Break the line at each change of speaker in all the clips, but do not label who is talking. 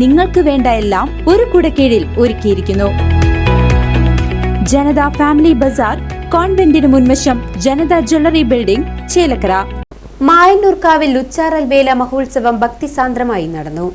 നിങ്ങൾക്ക് വേണ്ട എല്ലാം ഒരു കുടക്കീഴിൽ ഒരുക്കിയിരിക്കുന്നു. ജനത ഫാമിലി ബസാർ കോൺവെന്റിന് മുൻവശം ജനത ജ്വല്ലറി ബിൽഡിംഗ് ചേലക്കര.
മായന്നൂർക്കാവിൽ ഉച്ചാറൽ വേല മഹോത്സവം ഭക്തിസാന്ദ്രമായി നടന്നു.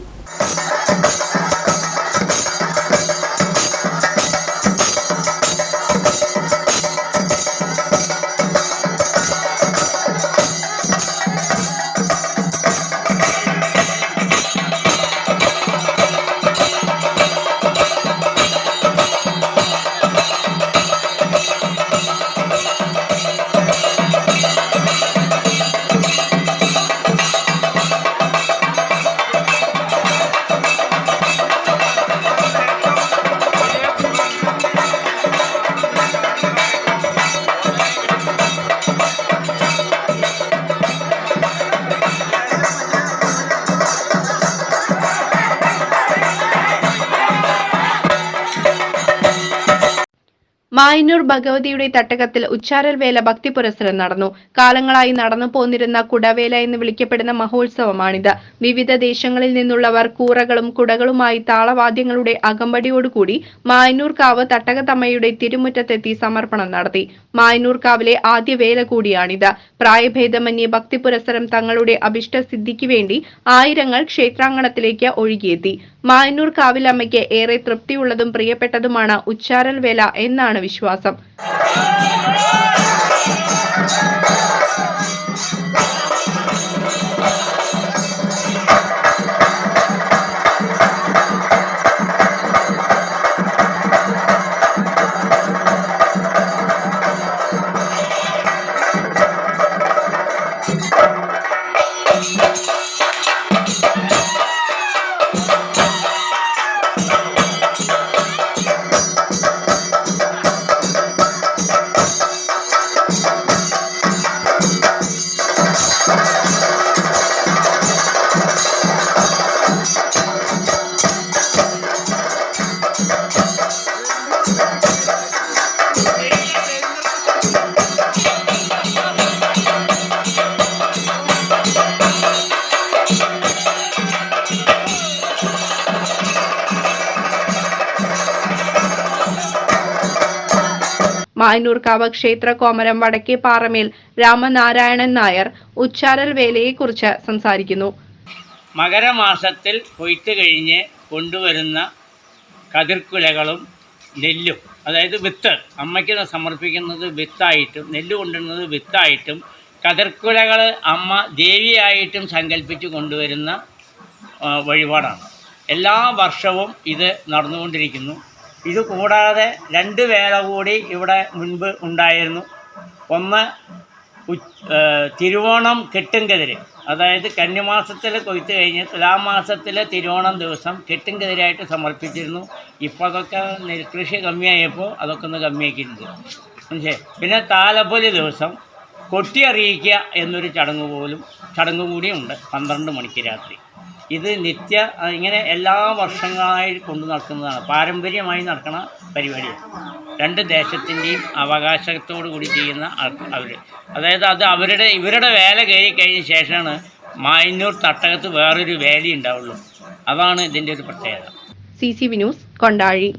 മായന്നൂർ ഭഗവതിയുടെ തട്ടകത്തിൽ ഉച്ചാരൽ വേല ഭക്തി പുരസ്സരം നടന്നു. കാലങ്ങളായി നടന്നു പോന്നിരുന്ന കുടവേല എന്ന് വിളിക്കപ്പെടുന്ന മഹോത്സവമാണിത്. വിവിധ ദേശങ്ങളിൽ നിന്നുള്ളവർ കൂറകളും കുടകളുമായി താളവാദ്യങ്ങളുടെ അകമ്പടിയോടുകൂടി മായന്നൂർ കാവ് തട്ടകത്തമ്മയുടെ തിരുമുറ്റത്തെത്തി സമർപ്പണം നടത്തി. മായന്നൂർ കാവിലെ ആദ്യ വേല കൂടിയാണിത്. പ്രായഭേദമന്യേ ഭക്തി പുരസ്സരം തങ്ങളുടെ അഭിഷ്ടസിദ്ധിക്ക് വേണ്ടി ആയിരങ്ങൾ ക്ഷേത്രാങ്കണത്തിലേക്ക് ഒഴുകിയെത്തി. മായന്നൂർ കാവിലമ്മയ്ക്ക് ഏറെ തൃപ്തിയുള്ളതും പ്രിയപ്പെട്ടതുമാണ് ഉച്ചാരൽ വേല എന്നാണ് విశ్వాసం. മായന്നൂർക്കാവ് ക്ഷേത്ര കോമരം വടക്കേ പാറമേൽ രാമനാരായണൻ നായർ ഉച്ചാരൽ വേലയെക്കുറിച്ച് സംസാരിക്കുന്നു.
മകരമാസത്തിൽ കൊയ്ത്ത് കഴിഞ്ഞ് കൊണ്ടുവരുന്ന കതിർക്കുലകളും നെല്ലും അതായത് വിത്ത് അമ്മയ്ക്ക് സമർപ്പിക്കുന്നത് വിത്തായിട്ടും നെല്ല് കൊണ്ടുവരുന്നത് വിത്തായിട്ടും കതിർക്കുലകൾ അമ്മ ദേവിയായിട്ടും സങ്കല്പിച്ച് കൊണ്ടുവരുന്ന വഴിപാടാണ്. എല്ലാ വർഷവും ഇത് നടന്നുകൊണ്ടിരിക്കുന്നു. ഇത് കൂടാതെ രണ്ട് വേല കൂടി ഇവിടെ മുൻപ് ഉണ്ടായിരുന്നു. ഒന്ന് തിരുവോണം കെട്ടുംകതിര്. അതായത് കന്നിമാസത്തിൽ കൊയ്ത്ത് കഴിഞ്ഞ് തുലാമാസത്തിലെ തിരുവോണം ദിവസം കെട്ടുംകതിരായിട്ട് സമർപ്പിച്ചിരുന്നു. ഇപ്പോൾ അതൊക്കെ നെൽകൃഷി കമ്മിയായപ്പോൾ അതൊക്കെ ഒന്ന് കമ്മിയാക്കിയിട്ടുണ്ട്. മനസ്സിലായി? പിന്നെ താലപ്പൊലി ദിവസം കൊട്ടി അറിയിക്കുക എന്നൊരു ചടങ്ങ് പോലും ചടങ്ങ് കൂടിയുണ്ട് പന്ത്രണ്ട് മണിക്ക് രാത്രി. ഇത് നിത്യ ഇങ്ങനെ എല്ലാ വർഷങ്ങളായി കൊണ്ടു നടക്കുന്നതാണ്. പാരമ്പര്യമായി നടക്കുന്ന പരിപാടിയാണ്. രണ്ട് ദേശത്തിന്റെയും അവകാശത്തോടു കൂടി ചെയ്യുന്ന അവർ അതായത് അത് അവരുടെ ഇവരുടെ വേല കയറി കഴിഞ്ഞ ശേഷമാണ് മായന്നൂർ തട്ടകത്ത് വേറൊരു വേലി ഉണ്ടാവുള്ളൂ. അതാണ് ഇതിന്റെ ഒരു പ്രത്യേകത.
C C V news Kondazhy.